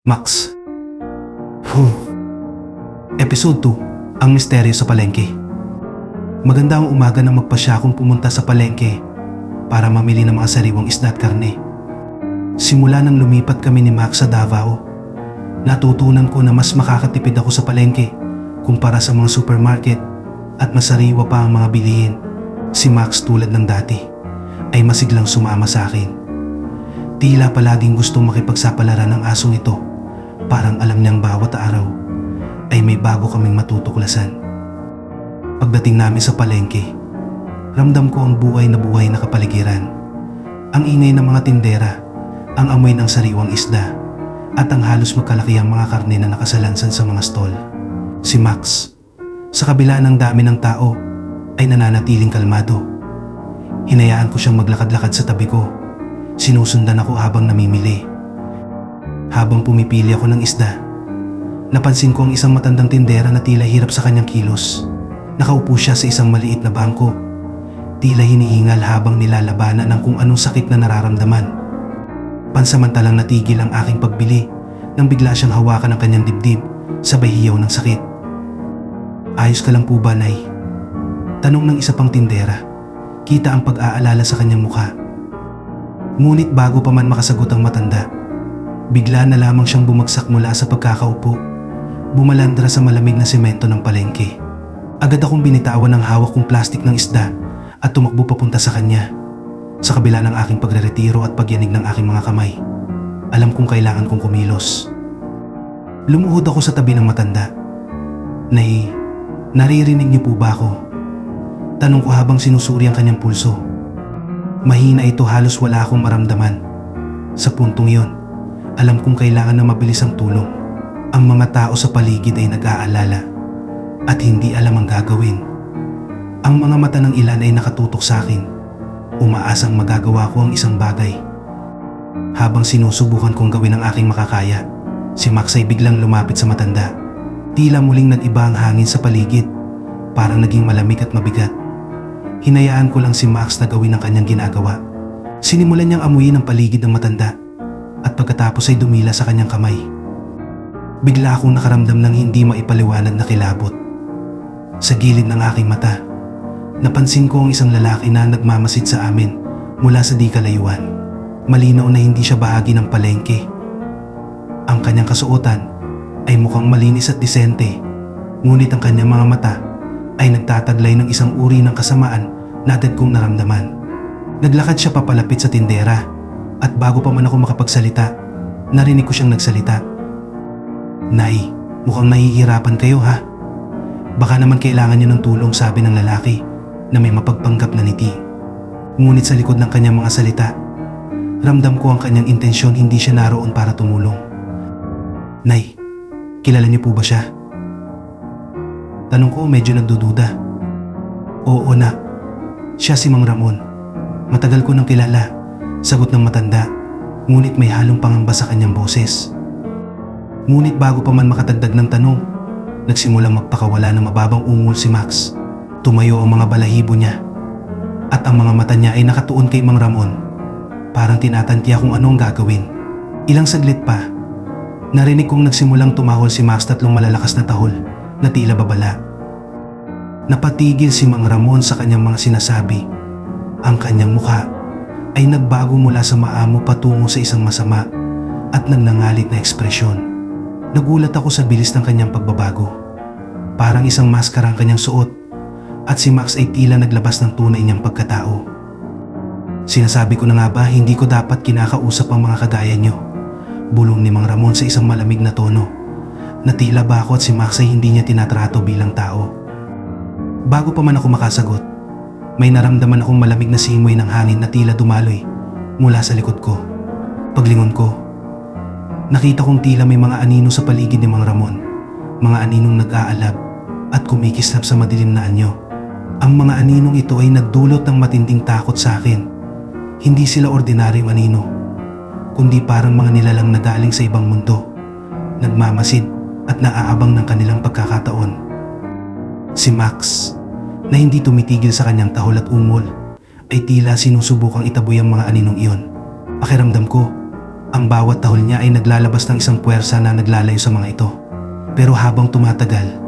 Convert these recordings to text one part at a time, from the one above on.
Max. Huh. Episode 2, Ang Misteryo sa Palengke. Maganda ang umaga nang magpasya akong pumunta sa palengke para mamili ng mga sariwang isda at karne. Simula nang lumipat kami ni Max sa Davao, natutunan ko na mas makakatipid ako sa palengke kumpara sa mga supermarket at masariwa pa ang mga bilihin. Si Max tulad ng dati ay masiglang sumama sa akin. Tila palaging gusto makipagsapalaran ng asong ito. Parang alam niyang bawat araw ay may bago kaming matutuklasan. Pagdating namin sa palengke, ramdam ko ang buhay na buhay na kapaligiran. Ang ingay ng mga tindera, ang amoy ng sariwang isda, at ang halos magkalaki ang mga karne na nakasalansan sa mga stall. Si Max, sa kabila ng dami ng tao, ay nananatiling kalmado. Hinayaan ko siyang maglakad-lakad sa tabi ko. Sinusundan ako habang namimili. Habang pumipili ako ng isda, napansin ko ang isang matandang tindera na tila hirap sa kanyang kilos. Nakaupo siya sa isang maliit na bangko. Tila hinihingal habang nilalabanan ng kung anong sakit na nararamdaman. Pansamantalang natigil ang aking pagbili nang bigla siyang hawakan ng kanyang dibdib sabay hiyaw ng sakit. Ayos ka lang po ba, Nay? Tanong ng isa pang tindera. Kita ang pag-aalala sa kanyang mukha. Ngunit bago pa man makasagot ang matanda, bigla na lamang siyang bumagsak mula sa pagkakaupo. Bumalandra sa malamig na semento ng palengke. Agad akong binitawan ng hawak kong plastik ng isda at tumakbo papunta sa kanya. Sa kabila ng aking pagreretiro at pagyanig ng aking mga kamay, alam kong kailangan kong kumilos. Lumuhod ako sa tabi ng matanda. Nay, naririnig niyo po ba ako? Tanong ko habang sinusuri ang kanyang pulso. Mahina ito halos wala akong maramdaman. Sa puntong yon, alam kong kailangan na mabilis ang tulong. Ang mga tao sa paligid ay nag-aalala at hindi alam ang gagawin. Ang mga mata ng ilan ay nakatutok sa akin. Umaasang magagawa ko ang isang bagay. Habang sinusubukan kong gawin ang aking makakaya, si Max ay biglang lumapit sa matanda. Tila muling nag-iba ang hangin sa paligid. Parang naging malamig at mabigat. Hinayaan ko lang si Max na gawin ang kanyang ginagawa. Sinimulan niyang amuyin ang paligid ng matanda at pagkatapos ay dumila sa kanyang kamay. Bigla akong nakaramdam ng hindi maipaliwanag na kilabot. Sa gilid ng aking mata, napansin ko ang isang lalaki na nagmamasid sa amin mula sa di kalayuan. Malinaw na hindi siya bahagi ng palengke. Ang kanyang kasuotan ay mukhang malinis at disente, ngunit ang kanyang mga mata ay nagtataglay ng isang uri ng kasamaan na agad kong naramdaman. Naglakad siya papalapit sa tindera at bago pa man ako makapagsalita, narinig ko siyang nagsalita. Nay, mukhang nahihirapan kayo ha. Baka naman kailangan niyo ng tulong sabi ng lalaki na may mapagpanggap na niti. Ngunit sa likod ng kanyang mga salita, ramdam ko ang kanyang intensyon hindi siya naroon para tumulong. Nay, kilala niyo po ba siya? Tanong ko medyo nagdududa. Oo na, siya si Mang Ramon. Matagal ko nang kilala, sagot ng matanda, ngunit may halong pangamba sa kanyang boses. Ngunit bago pa man makatagdag ng tanong, nagsimulang magpakawala ng mababang ungol si Max. Tumayo ang mga balahibo niya at ang mga mata niya ay nakatuon kay Mang Ramon. Parang tinatantya kung anong gagawin. Ilang saglit pa, narinig kong nagsimulang tumahol si Max tatlong malalakas na tahol na tila babala. Napatigil si Mang Ramon sa kanyang mga sinasabi. Ang kanyang mukha ay nagbago mula sa maamo patungo sa isang masama at nagnangalit na ekspresyon. Nagulat ako sa bilis ng kanyang pagbabago. Parang isang maskara ang kanyang suot at si Max ay tila naglabas ng tunay niyang pagkatao. Sinasabi ko na nga ba hindi ko dapat kinakausap ang mga kagaya niyo. Bulong ni Mang Ramon sa isang malamig na tono na tila ba ako at si Max ay hindi niya tinatrato bilang tao. Bago pa man ako makasagot, may naramdaman akong malamig na simoy ng hangin na tila dumaloy mula sa likod ko. Paglingon ko, nakita kong tila may mga anino sa paligid ni Mang Ramon. Mga aninong nag-aalab at kumikislap sa madilim na anyo. Ang mga aninong ito ay nagdulot ng matinding takot sa akin. Hindi sila ordinaryong anino, kundi parang mga nilalang na galing sa ibang mundo. Nagmamasid at naaabang ng kanilang pagkakataon. Si Max, na hindi tumitigil sa kanyang tahol at ungol, ay tila sinusubukang itaboy ang mga aninong iyon. Pakiramdam ko, Ang bawat tahol niya ay naglalabas ng isang puwersa na naglalayo sa mga ito. Pero habang tumatagal,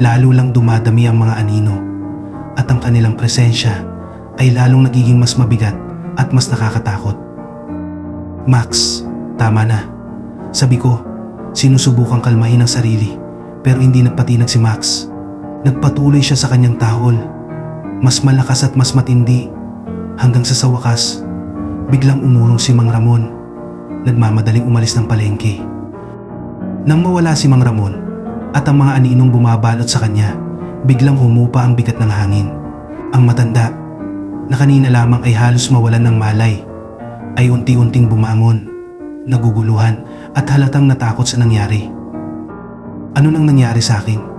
lalo lang dumadami ang mga anino at ang kanilang presensya ay lalong nagiging mas mabigat at mas nakakatakot. Max, tama na. Sabi ko, sinusubukang kalmahin ang sarili pero hindi nagpatinag si Max. Nagpatuloy siya sa kanyang tahol. Mas malakas at mas matindi hanggang sa sa wakas, biglang umurong si Mang Ramon. Nagmamadaling umalis ng palengke. Nang mawala si Mang Ramon at ang mga aninong bumabalot sa kanya, biglang humupa ang bigat ng hangin. Ang matanda, na kanina lamang ay halos mawalan ng malay, ay unti-unting bumangon, naguguluhan at halatang natakot sa nangyari. Ano nang nangyari sa akin?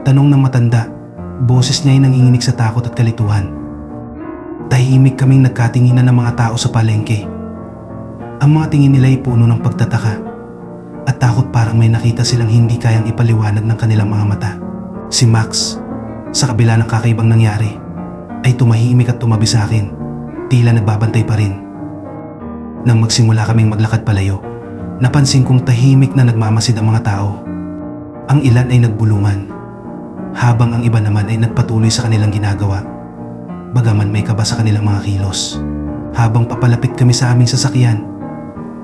Tanong ng matanda, boses niya ay nanginginig sa takot at kalituhan. Tahimik kaming nagkatinginan ng mga tao sa palengke. Ang mga tingin nila ay puno ng pagtataka at takot parang may nakita silang hindi kayang ipaliwanag ng kanilang mga mata. Si Max, sa kabila ng kakaibang nangyari, ay tumahimik at tumabi sa akin, tila nagbabantay pa rin. Nang magsimula kaming maglakad palayo, napansin kong tahimik na nagmamasid ang mga tao. Ang ilan ay nagbulungan, habang ang iba naman ay nagpatuloy sa kanilang ginagawa. Bagaman may kaba sa kanilang mga kilos. Habang papalapit kami sa aming sasakyan,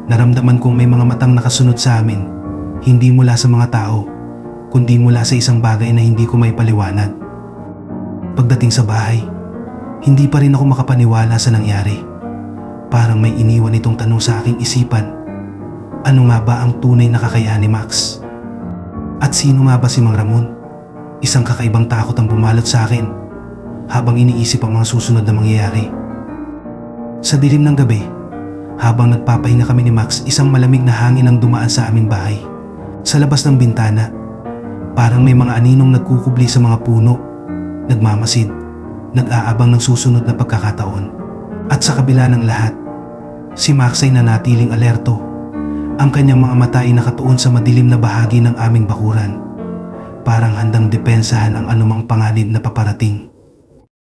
naramdaman kong may mga matang nakasunod sa amin, hindi mula sa mga tao, kundi mula sa isang bagay na hindi ko may paliwanag. Pagdating sa bahay, hindi pa rin ako makapaniwala sa nangyari. Parang may iniwan itong tanong sa aking isipan. Ano nga ba ang tunay na kakayahan ni Max? At sino nga ba si Mang Ramon? Isang kakaibang takot ang bumalot sa akin habang iniisip ang mga susunod na mangyayari. Sa dilim ng gabi, habang nagpapahinga kami ni Max, isang malamig na hangin ang dumaan sa aming bahay. Sa labas ng bintana, parang may mga aninong nagkukubli sa mga puno, nagmamasid, nag-aabang ng susunod na pagkakataon. At sa kabila ng lahat, si Max ay nanatiling alerto. Ang kanyang mga mata ay nakatuon sa madilim na bahagi ng aming bakuran. Parang handang depensahan ang anumang panganib na paparating.